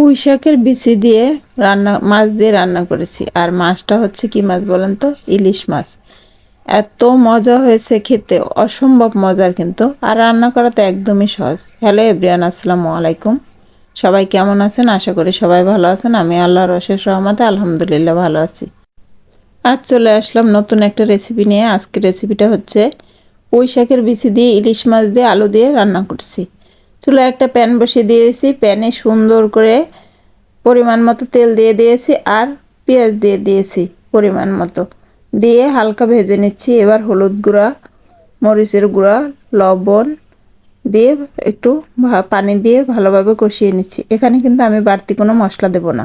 পুঁই শাকের বিচি দিয়ে রান্না, মাছ দিয়ে রান্না করেছি। আর মাছটা হচ্ছে কি মাছ বলেন তো? ইলিশ মাছ। এত মজা হয়েছে খেতে, অসম্ভব মজার কিন্তু। আর রান্না করা তো একদমই সহজ। হ্যালো এভরিয়ান আসসালামু আলাইকুম। সবাই কেমন আছেন? আশা করি সবাই ভালো আছেন। আমি আল্লাহর অশেষ রহমতে আলহামদুলিল্লাহ ভালো আছি। আজ চলে আসলাম নতুন একটা রেসিপি নিয়ে। আজকের রেসিপিটা হচ্ছে পুঁই শাকের বিচি দিয়ে ইলিশ মাছ দিয়ে আলু দিয়ে রান্না করছি। চুলা একটা প্যান বসিয়ে দিয়েছি। প্যানে সুন্দর করে পরিমাণ মতো তেল দিয়ে দিয়েছি আর পেঁয়াজ দিয়ে দিয়েছি পরিমাণ মতো। দিয়ে হালকা ভেজে নিচ্ছি। এবার হলুদ গুঁড়া, মরিচের গুঁড়া, লবণ দিয়ে একটু পানি দিয়ে ভালোভাবে কষিয়ে নিচ্ছি। এখানে কিন্তু আমি বাড়তি কোনো মশলা দেব না।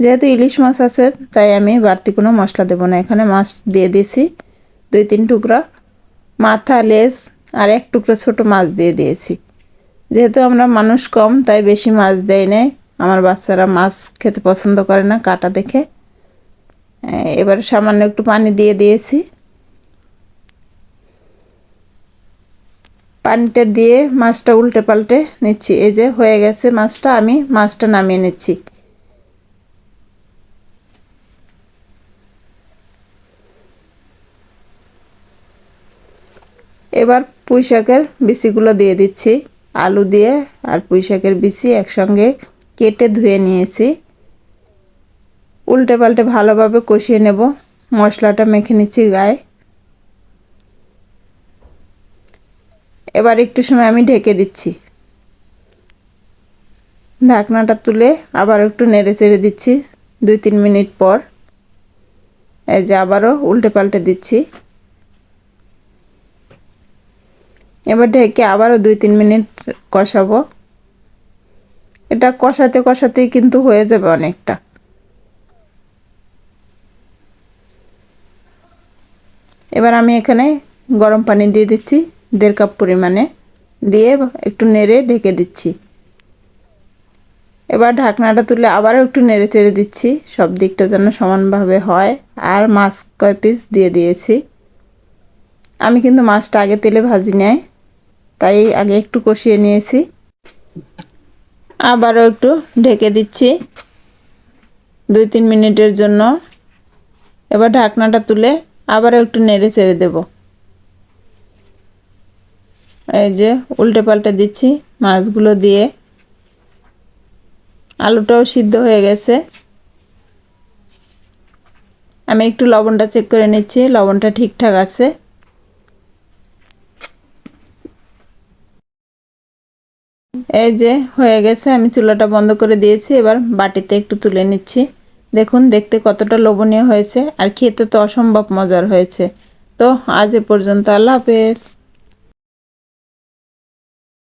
যেহেতু ইলিশ মাছ আছে, তাই আমি বাড়তি কোনো মশলা দেব না। এখানে মাছ দিয়ে দিয়েছি দুই তিন টুকরা, মাথা লেস আর এক টুকরো ছোট মাছ দিয়ে দিয়েছি। যেহেতু আমরা মানুষ কম, তাই বেশি মাছ দেয় নাই। আমার বাচ্চারা মাছ খেতে পছন্দ করে না, কাটা দেখে। এবার সামান্য একটু পানি দিয়ে দিয়েছি। পানিটা দিয়ে মাছটা উল্টে পাল্টে নিচ্ছি। এই যে হয়ে গেছে মাছটা, আমি মাছটা নামিয়ে নিচ্ছি। এবার পুঁই শাকের বিচিগুলো দিয়ে দিচ্ছি। আলু দিয়ে আর পুঁই শাকের বিচি একসঙ্গে কেটে ধুয়ে নিয়েছি। উল্টে পাল্টে ভালোভাবে কষিয়ে নেব। মশলাটা মেখে নিচ্ছি গায়ে। এবার একটু সময় আমি ঢেকে দিচ্ছি। ঢাকনাটা তুলে আবার একটু নেড়ে চেড়ে দিচ্ছি। দুই তিন মিনিট পর। এই যে আবারও উল্টে পাল্টে দিচ্ছি। এবার ঢেকে আবারও দুই তিন মিনিট কষাবো। এটা কষাতে কষাতেই কিন্তু হয়ে যাবে অনেকটা। এবার আমি এখানে গরম পানি দিয়ে দিচ্ছি, দেড় কাপ পরিমাণে। দিয়ে একটু নেড়ে ঢেকে দিচ্ছি। এবার ঢাকনাটা তুলে আবারও একটু নেড়ে চেড়ে দিচ্ছি, সব দিকটা যেন সমানভাবে হয়। আর মাছ কয় পিস দিয়ে দিয়েছি। আমি কিন্তু মাছটা আগে তেলে ভাজি নেয় তাই আগে একটু কষিয়ে নিয়েছি। আবারও একটু ঢেকে দিচ্ছি। দুই তিন মিনিটের জন্য। এবার ঢাকনাটা তুলে আবারও একটু নেড়ে চেড়ে দেব। এই যে উল্টে পাল্টে দিচ্ছি মাছগুলো দিয়ে। আলুটাও সিদ্ধ হয়ে গেছে। আমি একটু লবণটা চেক করে নিচ্ছি, লবণটা ঠিকঠাক আছে। এই যে হয়ে গেছে, আমি চুলাটা বন্ধ করে দিয়েছি, এবার বাটিতে একটু তুলে নিচ্ছি। দেখুন, দেখতে কতটা লোভনীয় হয়েছে, আর খেতে তো অসম্ভব মজার হয়েছে। তো আজ এ পর্যন্ত আল্লাহ হাফেজ।